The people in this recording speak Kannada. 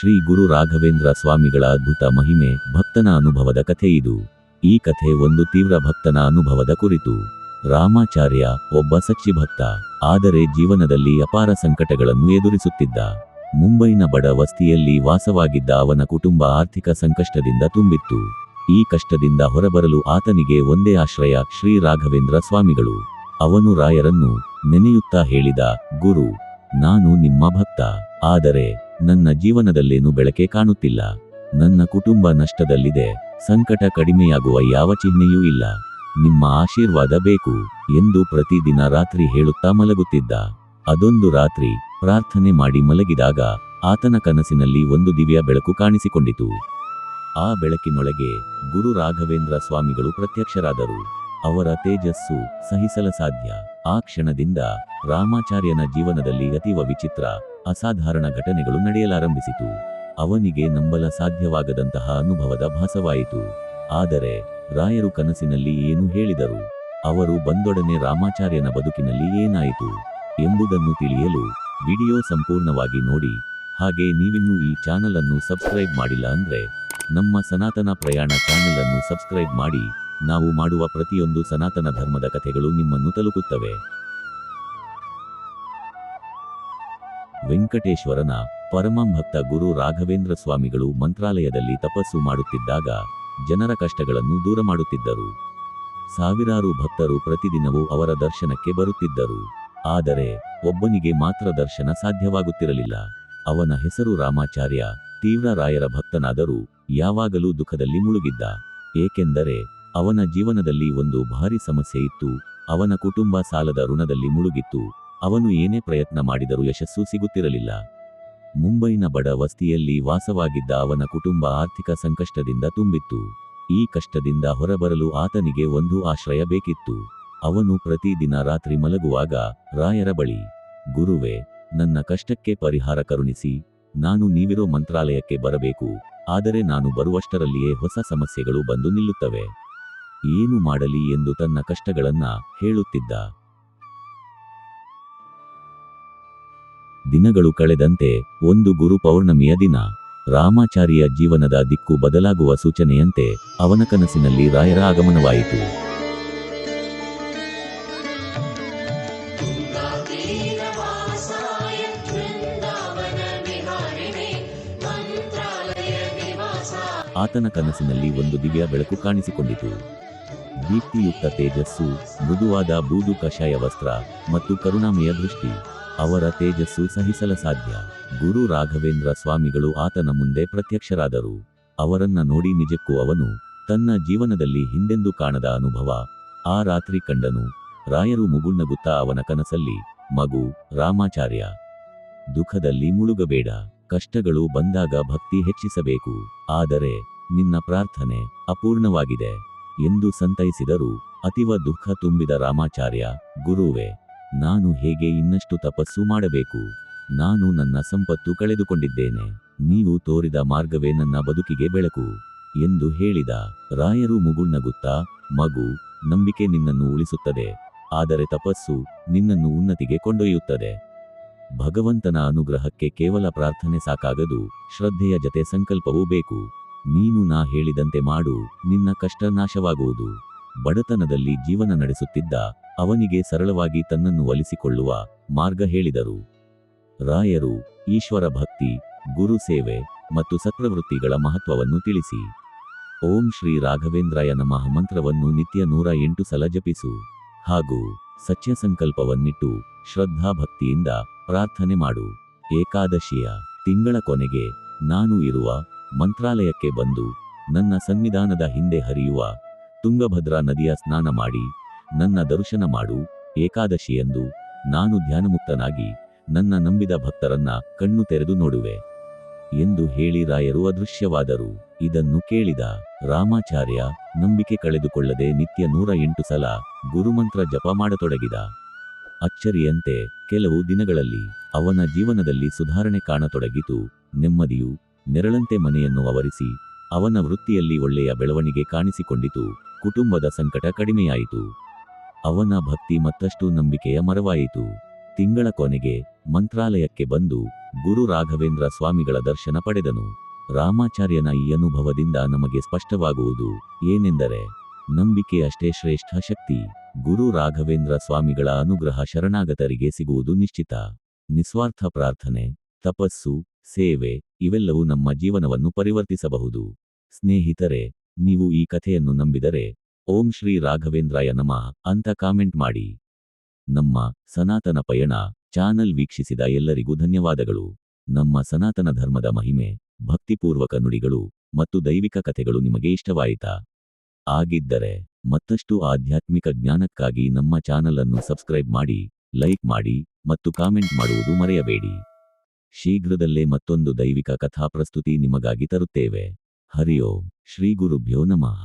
ಶ್ರೀ ಗುರು ರಾಘವೇಂದ್ರ ಸ್ವಾಮಿಗಳ ಅದ್ಭುತ ಮಹಿಮೆ ಭಕ್ತನ ಅನುಭವದ ಕಥೆ ಇದು. ಈ ಕಥೆ ಒಂದು ತೀವ್ರ ಭಕ್ತನ ಅನುಭವದ ಕುರಿತು. ರಾಮಾಚಾರ್ಯ ಒಬ್ಬ ಸಚ್ಚಿ ಭಕ್ತ ಆದರೆ ಜೀವನದಲ್ಲಿ ಅಪಾರ ಸಂಕಟಗಳನ್ನು ಎದುರಿಸುತ್ತಿದ್ದ. ಮುಂಬೈನ ಬಡ ವಸ್ತಿಯಲ್ಲಿ ವಾಸವಾಗಿದ್ದ ಅವನ ಕುಟುಂಬ ಆರ್ಥಿಕ ಸಂಕಷ್ಟದಿಂದ ತುಂಬಿತ್ತು. ಈ ಕಷ್ಟದಿಂದ ಹೊರಬರಲು ಆತನಿಗೆ ಒಂದೇ ಆಶ್ರಯ ಶ್ರೀ ರಾಘವೇಂದ್ರ ಸ್ವಾಮಿಗಳು. ಅವನು ರಾಯರನ್ನು ನೆನೆಯುತ್ತಾ ಹೇಳಿದ, ಗುರು, ನಾನು ನಿಮ್ಮ ಭಕ್ತ, ಆದರೆ ನನ್ನ ಜೀವನದಲ್ಲೇನು ಬೆಳಕೆ ಕಾಣುತ್ತಿಲ್ಲ. ನನ್ನ ಕುಟುಂಬ ನಷ್ಟದಲ್ಲಿದೆ. ಸಂಕಟ ಕಡಿಮೆಯಾಗುವ ಯಾವ ಚಿಹ್ನೆಯೂ ಇಲ್ಲ. ನಿಮ್ಮ ಆಶೀರ್ವಾದ ಬೇಕು ಎಂದು ಪ್ರತಿದಿನ ರಾತ್ರಿ ಹೇಳುತ್ತಾ ಮಲಗುತ್ತಿದ್ದ. ಅದೊಂದು ರಾತ್ರಿ ಪ್ರಾರ್ಥನೆ ಮಾಡಿ ಮಲಗಿದಾಗ ಆತನ ಕನಸಿನಲ್ಲಿ ಒಂದು ದಿವ್ಯ ಬೆಳಕು ಕಾಣಿಸಿಕೊಂಡಿತು. ಆ ಬೆಳಕಿನೊಳಗೆ ಗುರು ರಾಘವೇಂದ್ರ ಸ್ವಾಮಿಗಳು ಪ್ರತ್ಯಕ್ಷರಾದರು. ಅವರ ತೇಜಸ್ಸು ಸಹಿಸಲ ಸಾಧ್ಯ. ಆ ಕ್ಷಣದಿಂದ ರಾಮಾಚಾರ್ಯನ ಜೀವನದಲ್ಲಿ ಅತೀವ ವಿಚಿತ್ರ ಅಸಾಧಾರಣ ಘಟನೆಗಳು ನಡೆಯಲಾರಂಭಿಸಿತು. ಅವನಿಗೆ ನಂಬಲ ಸಾಧ್ಯವಾಗದಂತಹ ಅನುಭವದ ಭಾಸವಾಯಿತು. ಆದರೆ, ರಾಯರು ಕನಸಿನಲ್ಲಿ ಏನು ಹೇಳಿದರು? ಅವರು ಬಂದೊಡನೆ ರಾಮಾಚಾರ್ಯನ ಬದುಕಿನಲ್ಲಿ ಏನಾಯಿತು? ಎಂಬುದನ್ನು ತಿಳಿಯಲು ವಿಡಿಯೋ ಸಂಪೂರ್ಣವಾಗಿ ನೋಡಿ. ಹಾಗೆ ನೀವಿನ್ನೂ ಈ ಚಾನಲ್ ಅನ್ನು ಸಬ್ಸ್ಕ್ರೈಬ್ ಮಾಡಿಲ್ಲ ಅಂದ್ರೆ, ನಮ್ಮ ಸನಾತನ ಪ್ರಯಾಣ ಚಾನೆಲ್ ಅನ್ನು ಸಬ್ಸ್ಕ್ರೈಬ್ ಮಾಡಿ. ನಾವು ಮಾಡುವ ಪ್ರತಿಯೊಂದು ಸನಾತನ ಧರ್ಮದ ಕಥೆಗಳು ನಿಮ್ಮನ್ನು ತಲುಪುತ್ತವೆ. ವೆಂಕಟೇಶ್ವರನ ಪರಮಭಕ್ತ ಗುರು ರಾಘವೇಂದ್ರ ಸ್ವಾಮಿಗಳು ಮಂತ್ರಾಲಯದಲ್ಲಿ ತಪಸ್ಸು ಮಾಡುತ್ತಿದ್ದಾಗ ಜನರ ಕಷ್ಟಗಳನ್ನು ದೂರ ಮಾಡುತ್ತಿದ್ದರು. ಸಾವಿರಾರು ಭಕ್ತರು ಪ್ರತಿದಿನವೂ ಅವರ ದರ್ಶನಕ್ಕೆ ಬರುತ್ತಿದ್ದರು. ಆದರೆ ಒಬ್ಬನಿಗೆ ಮಾತ್ರ ದರ್ಶನ ಸಾಧ್ಯವಾಗುತ್ತಿರಲಿಲ್ಲ. ಅವನ ಹೆಸರು ರಾಮಾಚಾರ್ಯ, ತೀವ್ರ ರಾಯರ ಭಕ್ತನಾದರೂ ಯಾವಾಗಲೂ ದುಃಖದಲ್ಲಿ ಮುಳುಗಿದ್ದ. ಏಕೆಂದರೆ ಅವನ ಜೀವನದಲ್ಲಿ ಒಂದು ಭಾರಿ ಸಮಸ್ಯೆ ಇತ್ತು. ಅವನ ಕುಟುಂಬ ಸಾಲದ ಋಣದಲ್ಲಿ ಮುಳುಗಿತ್ತು. ಅವನು ಏನೇ ಪ್ರಯತ್ನ ಮಾಡಿದರೂ ಯಶಸ್ಸು ಸಿಗುತ್ತಿರಲಿಲ್ಲ. ಮುಂಬೈನ ಬಡ ವಸ್ತಿಯಲ್ಲಿ ವಾಸವಾಗಿದ್ದ ಅವನ ಕುಟುಂಬ ಆರ್ಥಿಕ ಸಂಕಷ್ಟದಿಂದ ತುಂಬಿತ್ತು. ಈ ಕಷ್ಟದಿಂದ ಹೊರಬರಲು ಆತನಿಗೆ ಒಂದು ಆಶ್ರಯ ಬೇಕಿತ್ತು. ಅವನು ಪ್ರತಿದಿನ ರಾತ್ರಿ ಮಲಗುವಾಗ, ರಾಯರ ಬಳಿ, ಗುರುವೆ, ನನ್ನ ಕಷ್ಟಕ್ಕೆ ಪರಿಹಾರ ಕರುಣಿಸಿ, ನಾನು ನೀವಿರೋ ಮಂತ್ರಾಲಯಕ್ಕೆ ಬರಬೇಕು, ಆದರೆ ನಾನು ಬರುವಷ್ಟರಲ್ಲಿಯೇ ಹೊಸ ಸಮಸ್ಯೆಗಳು ಬಂದು ನಿಲ್ಲುತ್ತವೆ. ಏನು ಮಾಡಲಿ ಎಂದು ತನ್ನ ಕಷ್ಟಗಳನ್ನ ಹೇಳುತ್ತಿದ್ದ. ದಿನಗಳು ಕಳೆದಂತೆ ಒಂದು ಗುರು ಪೌರ್ಣಮಿಯ ದಿನ. ರಾಮಾಚಾರಿಯ ಜೀವನದ ದಿಕ್ಕು ಬದಲಾಗುವ ಸೂಚನೆಯಂತೆ ಅವನ ಕನಸಿನಲ್ಲಿ ರಾಯರ ಆಗಮನವಾಯಿತು. ಆತನ ಕನಸಿನಲ್ಲಿ ಒಂದು ದಿವ್ಯ ಬೆಳಕು ಕಾಣಿಸಿಕೊಂಡಿತು. ದೀಪ್ತಿಯುಕ್ತ ತೇಜಸ್ಸು, ಮೃದುವಾದ ಬೂದು ಕಷಾಯ ವಸ್ತ್ರ ಮತ್ತು ಕರುಣಾಮಯ ದೃಷ್ಟಿ. ಅವರ ತೇಜಸ್ಸು ಸಹಿಸಲ ಸಾಧ್ಯ. ಗುರು ರಾಘವೇಂದ್ರ ಸ್ವಾಮಿಗಳು ಆತನ ಮುಂದೆ ಪ್ರತ್ಯಕ್ಷರಾದರು. ಅವರನ್ನ ನೋಡಿ ನಿಜಕ್ಕೂ ಅವನು ತನ್ನ ಜೀವನದಲ್ಲಿ ಹಿಂದೆಂದು ಕಾಣದ ಅನುಭವ. ಆ ರಾತ್ರಿ ಕಂಡನು, ರಾಯರು ಮುಗುಣ್ಣಗುತ್ತಾ ಅವನ ಕನಸಲ್ಲಿ, ಮಗು, ರಾಮಾಚಾರ್ಯ, ದುಃಖದಲ್ಲಿ ಮುಳುಗಬೇಡ, ಕಷ್ಟಗಳು ಬಂದಾಗ ಭಕ್ತಿ ಹೆಚ್ಚಿಸಬೇಕು, ಆದರೆ ನಿನ್ನ ಪ್ರಾರ್ಥನೆ ಅಪೂರ್ಣವಾಗಿದೆ ಎಂದು ಸಂತೈಸಿದರು. ಅತಿವ ದುಃಖ ತುಂಬಿದ ರಾಮಾಚಾರ್ಯ, ಗುರುವೇ ನಾನು ಹೇಗೆ ಇನ್ನಷ್ಟು ತಪಸ್ಸು ಮಾಡಬೇಕು? ನಾನು ನನ್ನ ಸಂಪತ್ತು ಕಳೆದುಕೊಂಡಿದ್ದೇನೆ. ನೀವು ತೋರಿದ ಮಾರ್ಗವೇ ನನ್ನ ಬದುಕಿಗೆ ಬೆಳಕು ಎಂದು ಹೇಳಿದ ರಾಯರು ಮುಗುಳ್ನಗುತ್ತಾ, ಮಗು, ನಂಬಿಕೆ ನಿನ್ನನ್ನು ಉಳಿಸುತ್ತದೆ. ಆದರೆ ತಪಸ್ಸು ನಿನ್ನನ್ನು ಉನ್ನತಿಗೆ ಕೊಂಡೊಯ್ಯುತ್ತದೆ. ಭಗವಂತನ ಅನುಗ್ರಹಕ್ಕೆ ಕೇವಲ ಪ್ರಾರ್ಥನೆ ಸಾಕಾಗದು, ಶ್ರದ್ಧೆಯ ಜತೆ ಸಂಕಲ್ಪವೂ ಬೇಕು. ನೀನು ನಾ ಹೇಳಿದಂತೆ ಮಾಡು, ನಿನ್ನ ಕಷ್ಟ ನಾಶವಾಗುವುದು. ಬಡತನದಲ್ಲಿ ಜೀವನ ನಡೆಸುತ್ತಿದ್ದ ಅವನಿಗೆ ಸರಳವಾಗಿ ತನ್ನನ್ನು ಒಲಿಸಿಕೊಳ್ಳುವ ಮಾರ್ಗ ಹೇಳಿದರು. ರಾಯರು, ಈಶ್ವರ ಭಕ್ತಿ, ಗುರು ಸೇವೆ ಮತ್ತು ಸತ್ಪ್ರವೃತ್ತಿಗಳ ಮಹತ್ವವನ್ನು ತಿಳಿಸಿ. ಓಂ ಶ್ರೀ ರಾಘವೇಂದ್ರಾಯ ನಮಃ ಮಂತ್ರವನ್ನು ನಿತ್ಯ ನೂರ ಎಂಟು ಸಲ ಜಪಿಸು. ಹಾಗೂ ಸತ್ಯ ಸಂಕಲ್ಪವನ್ನಿಟ್ಟು ಶ್ರದ್ಧಾ ಭಕ್ತಿಯಿಂದ ಪ್ರಾರ್ಥನೆ ಮಾಡು. ಏಕಾದಶಿಯ ತಿಂಗಳ ಕೊನೆಗೆ ನಾನು ಇರುವ ಮಂತ್ರಾಲಯಕ್ಕೆ ಬಂದು ನನ್ನ ಸನ್ನಿಧಾನದ ಹಿಂದೆ ಹರಿಯುವ ತುಂಗಭದ್ರಾ ನದಿಯ ಸ್ನಾನ ಮಾಡಿ ನನ್ನ ದರ್ಶನ ಮಾಡು ಏಕಾದಶಿಯಂದು ನಾನು ಧ್ಯಾನಮುಕ್ತನಾಗಿ ನನ್ನ ನಂಬಿದ ಭಕ್ತರನ್ನ ಕಣ್ಣು ತೆರೆದು ನೋಡುವೆ ಎಂದು ಹೇಳಿ ರಾಯರು ಅದೃಶ್ಯವಾದರು. ಇದನ್ನು ಕೇಳಿದ ರಾಮಾಚಾರ್ಯ ನಂಬಿಕೆ ಕಳೆದುಕೊಳ್ಳದೆ ನಿತ್ಯ ನೂರ ಎಂಟು ಸಲ ಗುರುಮಂತ್ರ ಜಪ ಮಾಡತೊಡಗಿದ. ಅಚ್ಚರಿಯಂತೆ ಕೆಲವು ದಿನಗಳಲ್ಲಿ ಅವನ ಜೀವನದಲ್ಲಿ ಸುಧಾರಣೆ ಕಾಣತೊಡಗಿತು. ನೆಮ್ಮದಿಯು ನೆರಳಂತೆ ಮನೆಯನ್ನು ಅವರಿಸಿ ಅವನ ವೃತ್ತಿಯಲ್ಲಿ ಒಳ್ಳೆಯ ಬೆಳವಣಿಗೆ ಕಾಣಿಸಿಕೊಂಡಿತು. ಕುಟುಂಬದ ಸಂಕಟ ಕಡಿಮೆಯಾಯಿತು. ಅವನ ಭಕ್ತಿ ಮತ್ತಷ್ಟು ನಂಬಿಕೆಯ ಮರವಾಯಿತು. ತಿಂಗಳ ಕೊನೆಗೆ ಮಂತ್ರಾಲಯಕ್ಕೆ ಬಂದು ಗುರು ರಾಘವೇಂದ್ರ ಸ್ವಾಮಿಗಳ ದರ್ಶನ ಪಡೆದನು. ರಾಮಾಚಾರ್ಯನ ಈ ಅನುಭವದಿಂದ ನಮಗೆ ಸ್ಪಷ್ಟವಾಗುವುದು ಏನೆಂದರೆ, ನಂಬಿಕೆ ಅಷ್ಟೇ ಶ್ರೇಷ್ಠ ಶಕ್ತಿ. ಗುರು ರಾಘವೇಂದ್ರ ಸ್ವಾಮಿಗಳ ಅನುಗ್ರಹ ಶರಣಾಗತರಿಗೆ ಸಿಗುವುದು ನಿಶ್ಚಿತ. ನಿಸ್ವಾರ್ಥ ಪ್ರಾರ್ಥನೆ, ತಪಸ್ಸು, ಸೇವೆ ಇವೆಲ್ಲವೂ ನಮ್ಮ ಜೀವನವನ್ನು ಪರಿವರ್ತಿಸಬಹುದು. ಸ್ನೇಹಿತರೆ, ನೀವು ಈ ಕಥೆಯನ್ನು ನಂಬಿದರೆ ಓಂ ಶ್ರೀ ರಾಘವೇಂದ್ರಾಯ ನಮಃ ಅಂತ ಕಾಮೆಂಟ್ ಮಾಡಿ. ನಮ್ಮ ಸನಾತನ ಪಯಣ ಚಾನಲ್ ವೀಕ್ಷಿಸಿದ ಎಲ್ಲರಿಗೂ ಧನ್ಯವಾದಗಳು. ನಮ್ಮ ಸನಾತನ ಧರ್ಮದ ಮಹಿಮೆ, ಭಕ್ತಿಪೂರ್ವಕ ನುಡಿಗಳು ಮತ್ತು ದೈವಿಕ ಕಥೆಗಳು ನಿಮಗೆ ಇಷ್ಟವಾಯಿತಾ? ಆಗಿದ್ದರೆ ಮತ್ತಷ್ಟು ಆಧ್ಯಾತ್ಮಿಕ ಜ್ಞಾನಕ್ಕಾಗಿ ನಮ್ಮ ಚಾನಲ್ ಅನ್ನು ಸಬ್ಸ್ಕ್ರೈಬ್ ಮಾಡಿ, ಲೈಕ್ ಮಾಡಿ ಮತ್ತು ಕಾಮೆಂಟ್ ಮಾಡುವುದು ಮರೆಯಬೇಡಿ. ಶೀಘ್ರದಲ್ಲೇ ಮತ್ತೊಂದು ದೈವಿಕ ಕಥಾ ಪ್ರಸ್ತುತಿ ನಿಮಗಾಗಿ ತರುತ್ತೇವೆ. ಹರಿ ಓಂ ಶ್ರೀ ಗುರುಭ್ಯೋ ನಮಃ.